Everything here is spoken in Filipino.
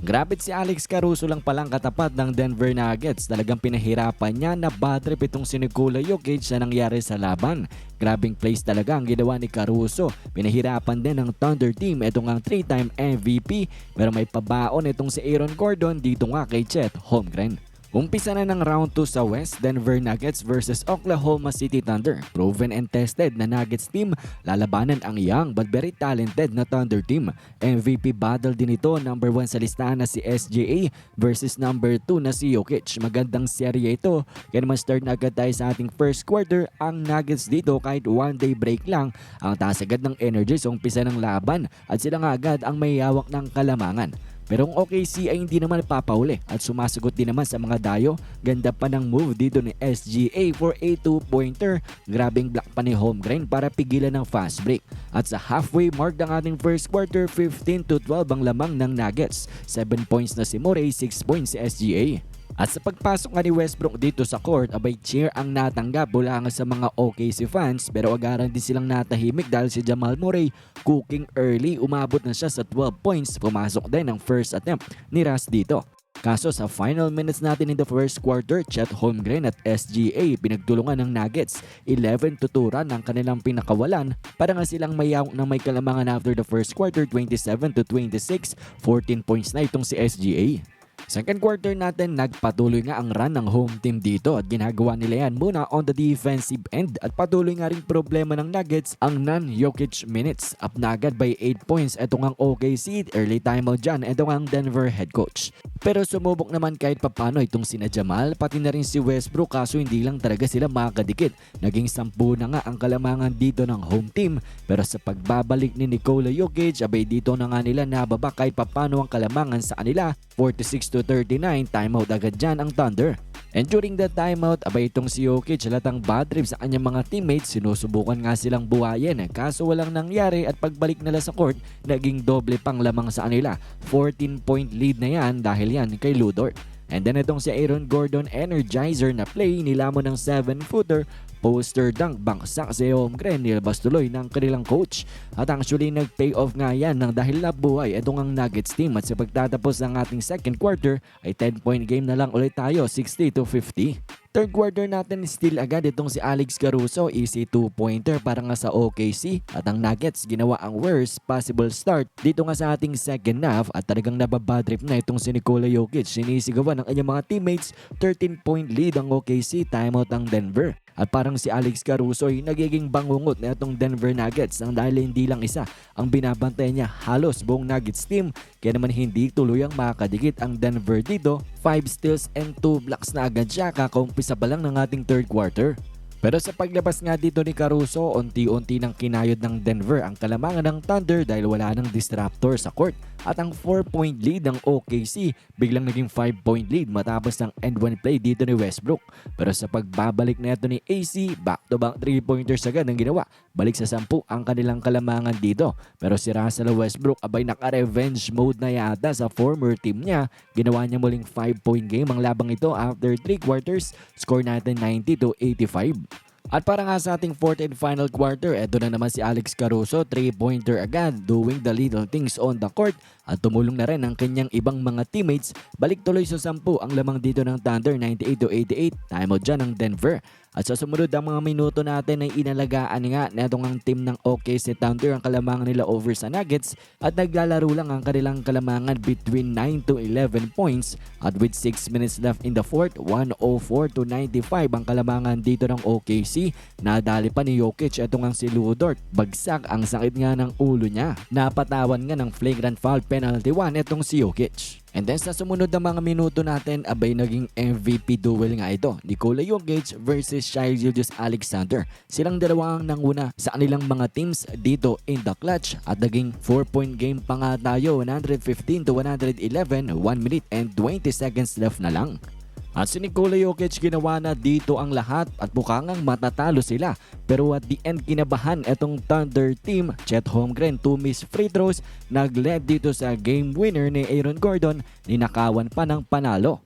Grabe si Alex Caruso lang palang katapat ng Denver Nuggets. Talagang pinahirapan niya na bad trip itong si Nikola Jokic na nangyari sa laban. Grabing plays talaga ang ginawa ni Caruso. Pinahirapan din ng Thunder team itong ang 3-time MVP pero may pabaon itong si Aaron Gordon dito nga kay Chet Holmgren. Umpisa na ng round 2 sa West, Denver Nuggets versus Oklahoma City Thunder. Proven and tested na Nuggets team, lalabanan ang young but very talented na Thunder team. MVP battle din ito, number 1 sa listahan na si SGA versus number 2 na si Jokic. Magandang serye ito, kaya naman start na agad tayo sa ating first quarter. Ang Nuggets dito kahit one day break lang, ang taas agad ng energy sa umpisa ng laban at sila nga agad ang may hawak ng kalamangan. Pero ang OKC ay hindi naman papauli at sumasagot din naman sa mga dayo. Ganda pa ng move dito ni SGA for a 2-pointer. Grabing block pa ni Holmgren para pigilan ng fast break. At sa halfway mark ng ating first quarter, 15 to 12 ang lamang ng Nuggets. 7 points na si Morey, 6 points si SGA. At sa pagpasok nga ni Westbrook dito sa court, abay cheer ang natanggap mula nga sa mga OKC fans pero agaran din silang natahimik dahil si Jamal Murray cooking early, umabot na siya sa 12 points, pumasok din ang first attempt ni Ras dito. Kaso sa final minutes natin in the first quarter, Chet Holmgren at SGA pinagtulungan ng Nuggets. 11 to 2 run ang kanilang pinakawalan para nga silang mayawak na may kalamangan after the first quarter 27 to 26, 14 points na itong si SGA. Second quarter natin, nagpatuloy nga ang run ng home team dito at ginagawa nila yan muna on the defensive end at patuloy nga rin problema ng Nuggets ang non-Jokic minutes. Up na agad by 8 points itong ang OKC, early timeout dyan, itong ang Denver head coach. Pero sumubok naman kahit papano itong sina Jamal, pati na rin si Westbrook kaso hindi lang talaga sila makakadikit. Naging sampu na nga ang kalamangan dito ng home team pero sa pagbabalik ni Nikola Jokic, abay dito na nga nila nababa kahit papano ang kalamangan sa kanila 46 to 39, timeout agad dyan ang Thunder. And during the timeout, abay itong si Jokic halatang bad trip sa kanyang mga teammates, sinusubukan nga silang buhayin kaso walang nangyari at pagbalik nila sa court, naging doble pang lamang sa kanila. 14 point lead na yan dahil yan kay Ludort. And then itong si Aaron Gordon Energizer na play nilamon ng 7-footer poster dunk bangsak si Holmgren nilabas tuloy ng kanilang coach. At actually nag-pay off nga yan ng dahil nabuhay itong ang Nuggets team at sa pagtatapos ng ating second quarter ay 10 point game na lang ulit tayo 60 to 50 Third quarter natin still agad itong si Alex Caruso, easy 2-pointer para nga sa OKC at ang Nuggets ginawa ang worst possible start dito nga sa ating second half. At talagang nababadrip na itong si Nikola Jokic. Sinisigawan ng kanyang mga teammates, 13 point lead ang OKC, timeout ang Denver. At parang si Alex Caruso ay nagiging bangungot na itong Denver Nuggets nang dahil hindi lang isa ang binabantay niya halos buong Nuggets team kaya naman hindi tuluyang makakadikit ang Denver dito 5 steals and 2 blocks na agad siya kakaumpisa pa lang ng ating third quarter. Pero sa paglabas nga dito ni Caruso, unti-unti nang kinayod ng Denver ang kalamangan ng Thunder dahil wala nang disruptor sa court. At ang 4-point lead ng OKC biglang naging 5-point lead matapos ng end one play dito ni Westbrook. Pero sa pagbabalik na ito ni AC, back-to-back 3-pointers agad ang ginawa. Balik sa 10 ang kanilang kalamangan dito. Pero si Russell Westbrook abay naka-revenge mode na yata sa former team niya. Ginawa niya muling 5-point game ang labang ito after 3 quarters. Score natin 90 to 85. At para nga sa ating fourth and final quarter, eto na naman si Alex Caruso, 3-pointer agad, doing the little things on the court at tumulong na rin ang kanyang ibang mga teammates. Balik tuloy sa 10 ang lamang dito ng Thunder, 98 to 88. Timeout dyan ng Denver. At sa sumunod ang mga minuto natin ay inalagaan nga na itong ang team ng OKC Thunder ang kalamangan nila over sa Nuggets at naglalaro lang ang kanilang kalamangan between 9 to 11 points at with 6 minutes left in the fourth, 104 to 95 ang kalamangan dito ng OKC. Nadali pa ni Jokic itong ang si Ludort. Bagsak ang sakit nga ng ulo niya. Napatawan nga ng flagrant foul penalty 1 itong si Jokic. And then sa sumunod na mga minuto natin, abay naging MVP duel nga ito. Nikola Jokic versus Shai Gilgeous Alexander. Silang dalawa ang nanguna sa kanilang mga teams dito in the clutch at naging 4-point game pa nga tayo 115 to 111, 1 minute and 20 seconds left na lang. At si Nikola Jokic ginawa na dito ang lahat at mukhang matatalo sila. Pero at the end kinabahan itong Thunder team, Chet Holmgren 2 miss free throws, nag-led dito sa game winner ni Aaron Gordon, ninakawan pa ng panalo.